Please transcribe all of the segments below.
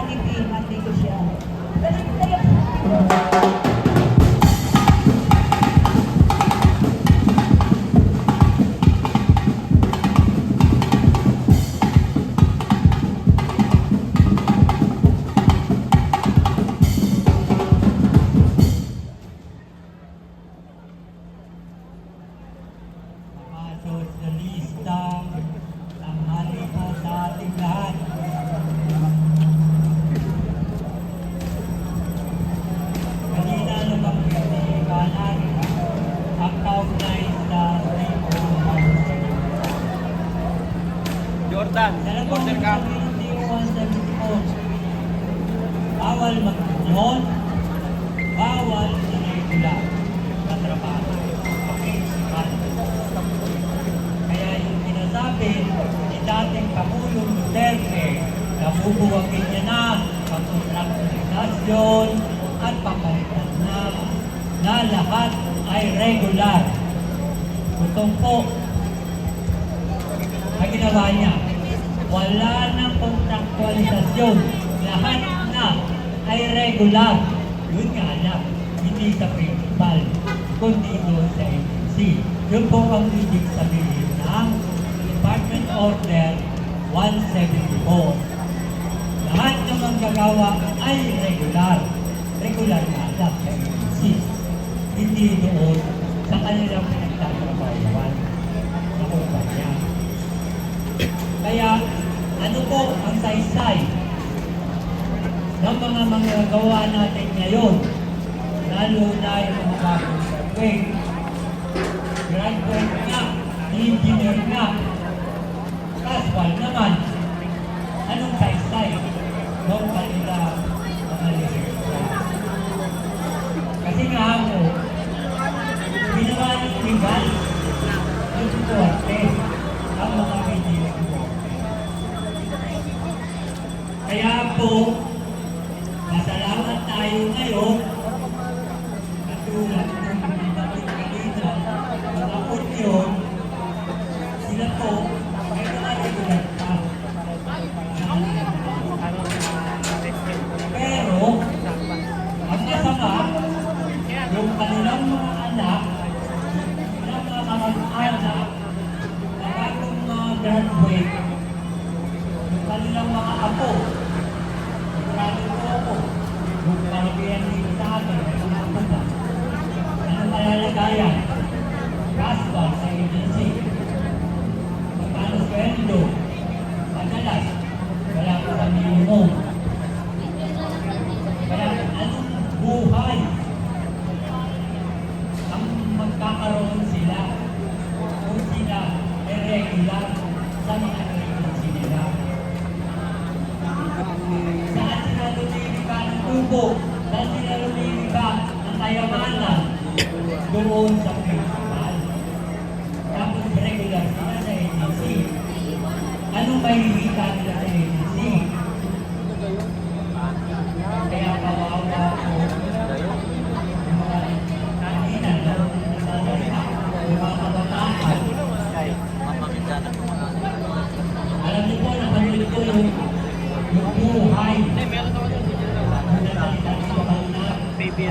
quality at negotiation. Hindi ko 174. Bawal mag-noon, bawal na regular na trabaho. Kaya yung sinasabi ni dating Pangulong Duterte na bubuwagin niya na ang kontraktualisasyon at papalitan na lahat ay regular. Gutom po ang ginawa niya. Wala nang kontraktualisasyon. Lahat na ay regular. Yun nga lang, hindi sa principal, kundi doon sa agency. Yun po ang ibig sabihin ng Department Order 174. Lahat ng manggagawa ay regular. Regular nga lang sa agency. Hindi doon sa kanilang pinagtatrabahuan sa kumpanya. Kaya, ano po ang saysay ng mga manggagawa natin ngayon? Lalo na yung mga bagong graduate. Graduate nga, engineer nga. Casual naman. Anong saysay ng kanila mga lisensya? Kasi nga ako, ginawa ng legal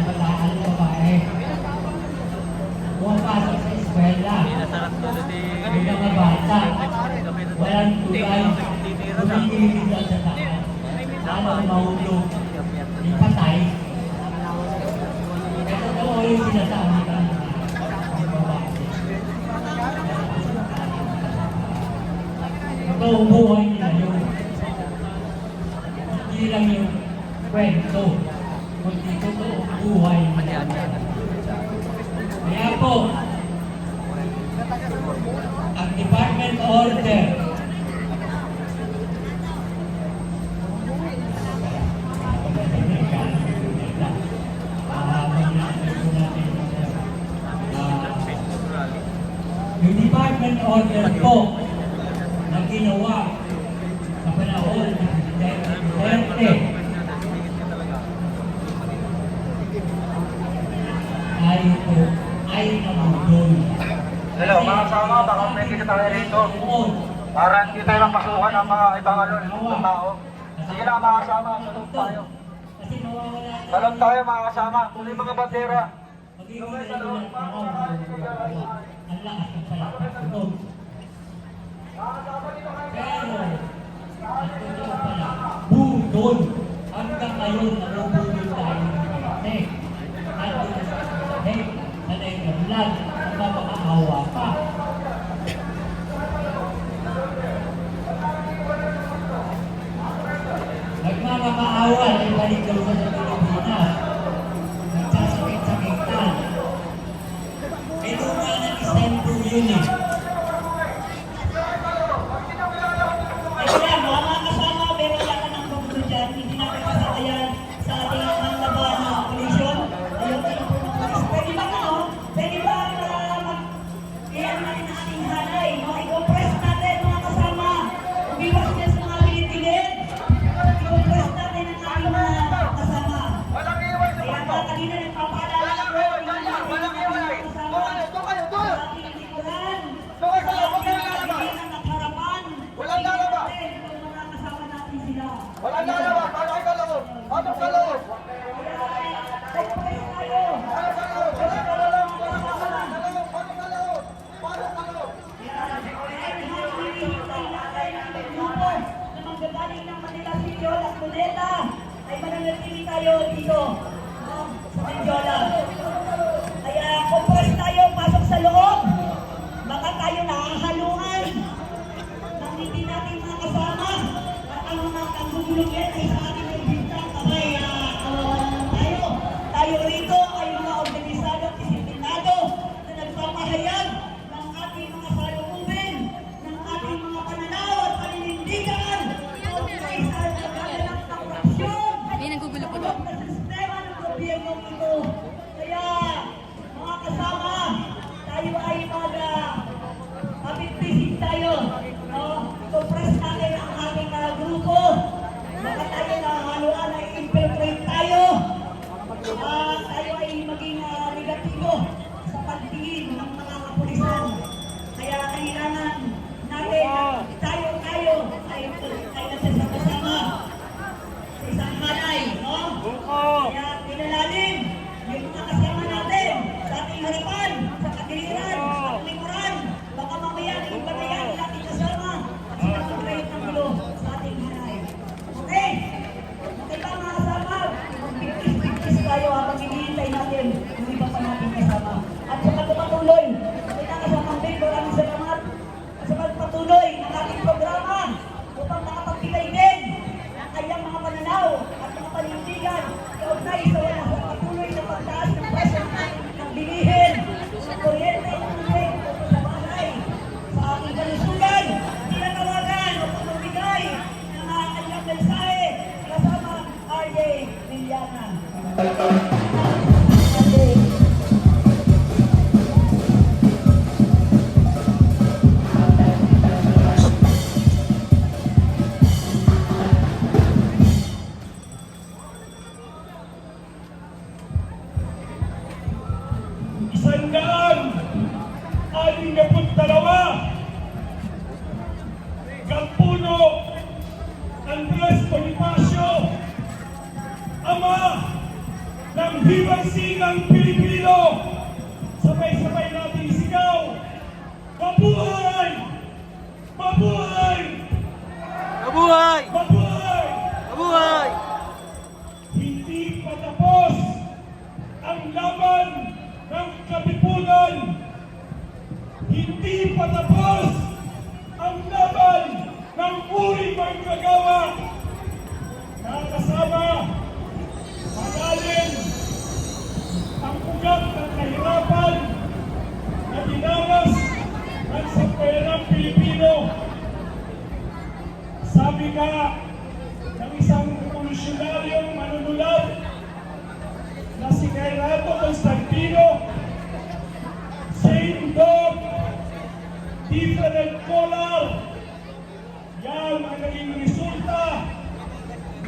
บรรดาอา mga kasama, tuloy mga bandera. Magiging pa ako. Ang lakas ng palakpak. Pero, ang totoo pala, budol. Hanggang ngayon, nabubudol tayo ng Duterte. At dito sa Susunod, sa Netherlands, nagpapakaawa pa. Nagmamakaawa, ibalik daw sa You unit nanatili tayo dito uh, sa Mendiola. Kaya compress tayo, pasok sa loob. Baka tayo nakahaluan ng hindi natin mga kasama at ang mga kagugulong yan ay See them. Pilipinas at sa perang Pilipino. Sabi ka ng isang revolusyonaryong manunulaw na si Cairato Constantino, same dog, different color, yan ang naging resulta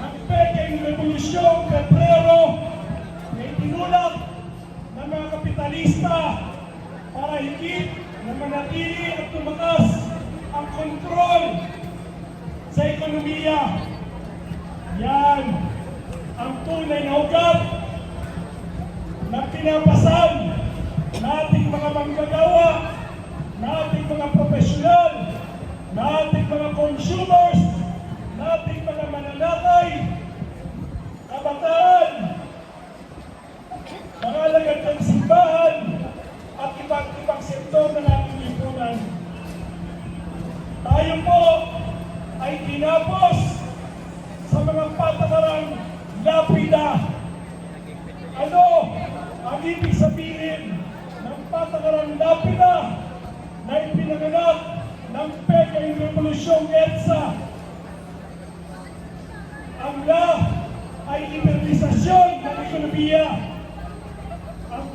ng peking revolusyong Pebrero na itinulak ng mga kapitalista para higit na manatili at tumatas ang kontrol sa ekonomiya. Yan ang tunay na ugat na pinapasal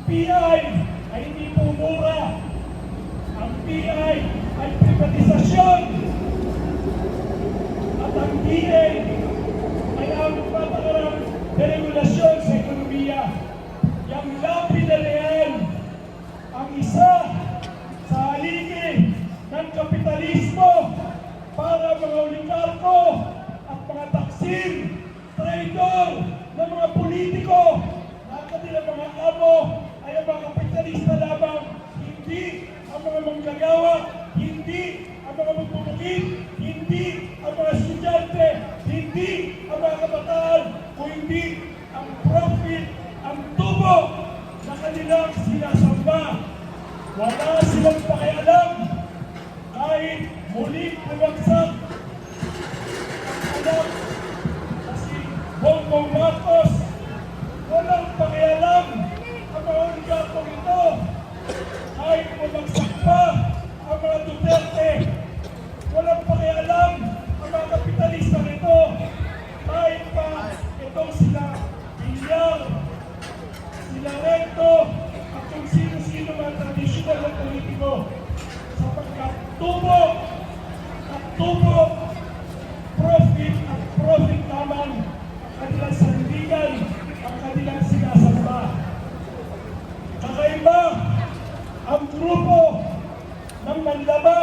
PI ay hindi po mura. Ang PI ay privatisasyon. At ang DA ay ang papakarang deregulasyon sa ekonomiya. Yang lapi na leal, ang isa sa haligi ng kapitalismo para mga oligarko at mga taksil, traidor ng mga politiko at kanilang mga amo ay ang mga kapitalista lamang, hindi ang mga manggagawa, hindi ang mga magbubukin, hindi ang mga estudyante, hindi ang mga kabataan, kundi ang profit, ang tubo na kanilang sinasamba. Wala silang pakialam kahit muli bumagsak ang anak na si Bongbong Marcos. Walang pakialam oligarkong ito kahit bumagsak pa ang mga Duterte. Walang pakialam ang mga kapitalista nito kahit pa itong sila Villar, sila Recto, at kung sino-sino mga tradisyonal na politiko sapagkat tubo at tubo profit at profit lamang ng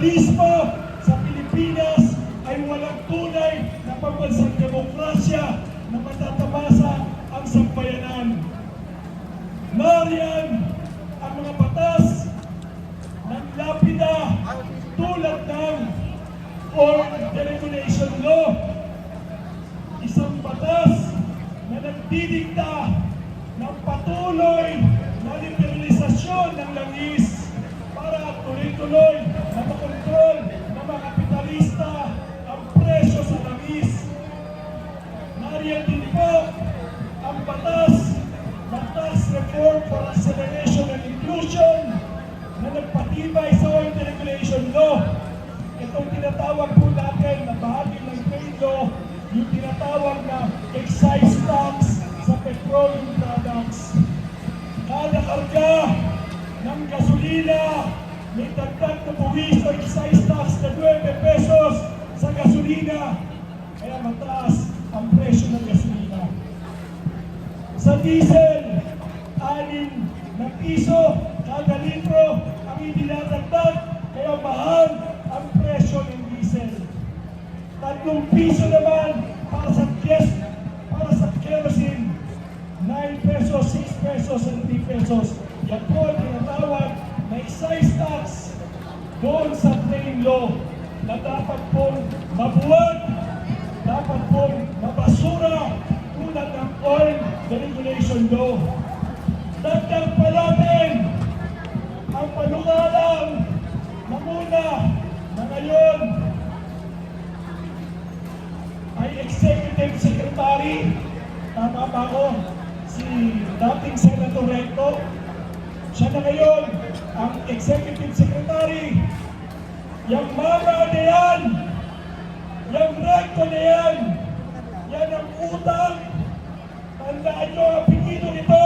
kapitalismo sa Pilipinas ay walang tunay na pambansang demokrasya na matatamasa ang sambayanan. Nariyan ang mga batas ng lapida tulad ng or deregulation law. Isang batas na nagdidikta ng patuloy na liberalisasyon ng langis para tuloy-tuloy na makontrol ng mga kapitalista ang presyo sa langis. Nariyan din po ang batas ng Tax Reform for Acceleration and Inclusion na nagpatibay sa oil deregulation law. Itong tinatawag po natin na bahagi ng trade law, yung tinatawag na excise tax sa petroleum products. Kada karga ng gasolina, may dagdag na buwis o excise tax na 9 pesos sa gasolina. Kaya mataas ang presyo ng gasolina. Sa diesel, anim na piso kada litro ang idinadagdag kaya mahal ang presyo ng diesel. Tatlong piso naman para sa kes, para sa kerosene. 9 pesos, 6 pesos, and 3 pesos. Yan po ang excise tax doon sa train law na dapat pong mabuwag, dapat pong mabasura tulad ng oil deregulation law. Dagdag pa natin ang panukalang na muna na ngayon ay executive secretary, tama ba ako, si dating Senator Recto. Siya na ngayon ang executive secretary. Yung mama na yan, yung Recto na yan, yan ang utang. Tandaan nyo ang pinito nito.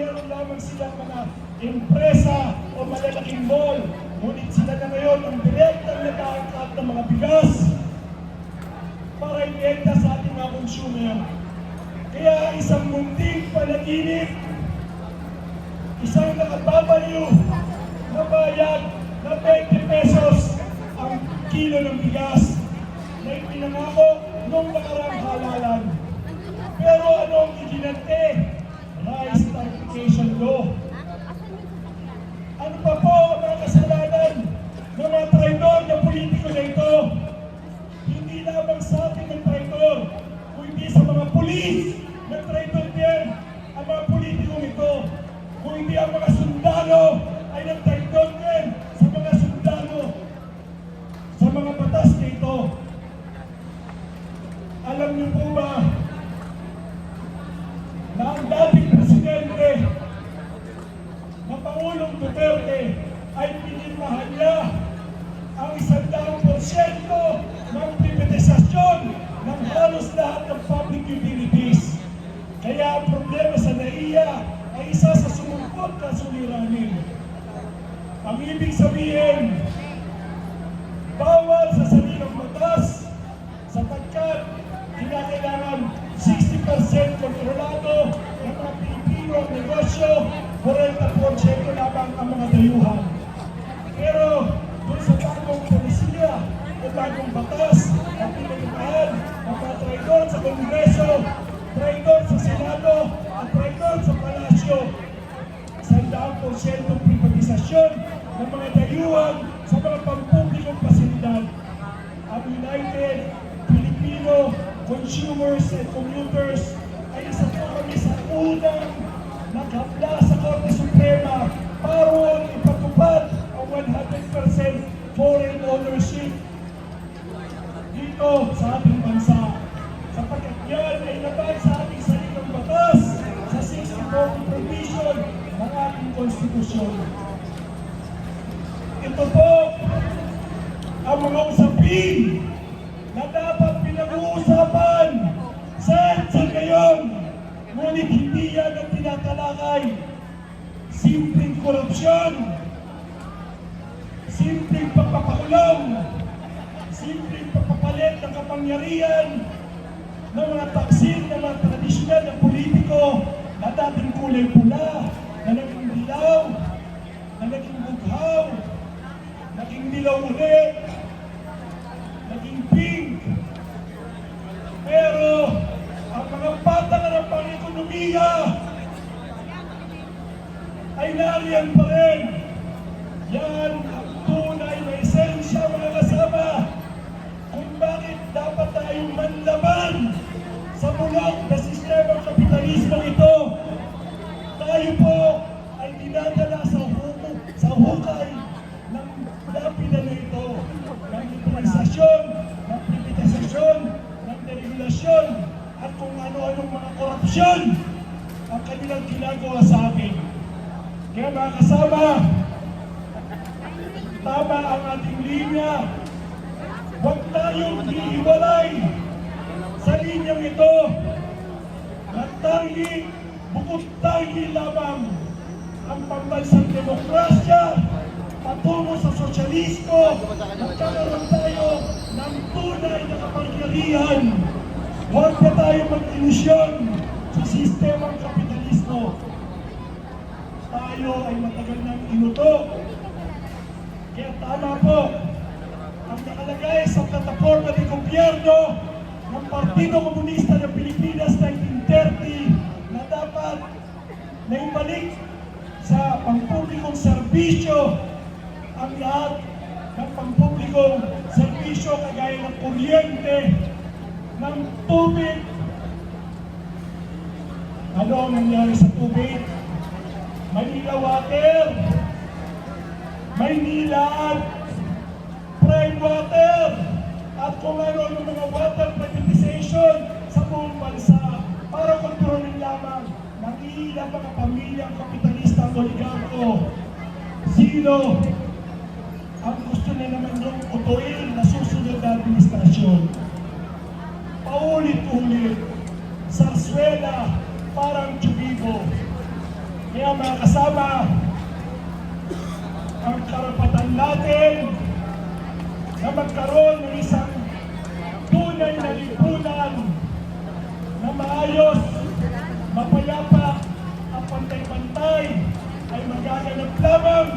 Meron lamang silang mga empresa o malalaking mall. Ngunit sila na ngayon ang direktang nag-aangkat ng mga bigas para ibenta sa ating mga consumer. Kaya isang munting panaginip, isang nakababaliw na bayad na 20 pesos ang kilo ng bigas na ipinangako nung nakarang halalan. Pero ano ang iginante Education Law. Ano pa po ang mga kasalanan ng mga traidor na politiko na ito? Hindi lamang sa atin ng traidor, kundi sa mga pulis na traidor din ang mga politikong ito. Kung hindi ang mga sa sumungkot na suliranin. Ang ibig sabihin, privatisasyon ng mga dayuhan sa mga pampublikong pasilidad. Ang United Filipino Consumers and Commuters ay isa po kami sa unang nakapla sa Korte Suprema para ipatupad ang 100% foreign ownership dito sa ating bansa. Sapagkat yan ay labag sa ating saligang batas sa 64 provision ng ating konstitusyon. Ito po ang mga usapin na dapat pinag-uusapan sa EDSA ngayon. Ngunit hindi yan ang tinatalakay. Simpleng korupsyon, simpleng pagpapakulong, simpleng pagpapalit ng kapangyarihan ng mga taksil ng mga tradisyonal na politiko na dating kulay pula, na naging dilaw, na naging bughaw, naging dilaw ulit, naging pink. Pero ang mga patangan ng pang-ekonomiya ay nariyan pa rin. Yan ang tunay na esensya mga kasama kung bakit dapat tayong manlaban sa bulok na sistema ng kapitalismo ito. Tayo po ay dinadala sa hukay, ng liberalisasyon, ng privatisasyon, ng deregulasyon, at kung ano-anong mga korupsyon ang kanilang ginagawa sa atin. Kaya mga kasama, tama ang ating linya. Huwag tayong iiwalay sa linyang ito na tangi, bukod tangi lamang ang pambansang demokrasya patungo sa sosyalismo magkakaroon tayo ng tunay na kapangyarihan. Huwag na tayo mag-ilusyon sa sistemang kapitalismo. Tayo ay matagal nang inuto. Kaya tama po, ang nakalagay sa plataforma ng gobyerno ng Partido Komunista ng Pilipinas 1930 na dapat na ibalik sa pampublikong serbisyo ang lahat ng pampublikong serbisyo kagaya ng kuryente, ng tubig. Ano ang nangyari sa tubig? Manila Water, Maynila at prime water at kung ano yung mga water privatization sa buong bansa para kontrolin lamang ng ilang mga pamilyang kapitalista oligarko. Sino ang gusto na naman yung utuin na susunod na administrasyon? Paulit-ulit, sarswela, parang tubigo. Kaya mga kasama, ang karapatan natin na magkaroon ng isang tunay na lipunan na maayos, mapayapa at pantay-pantay ay magaganap lamang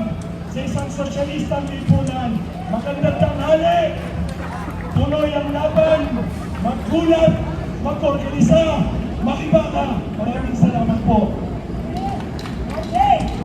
sa isang sosyalistang lipunan. Magandang tanghali! Tuloy ang laban, maggulat, mag-organisa, makibaka. Maraming salamat po.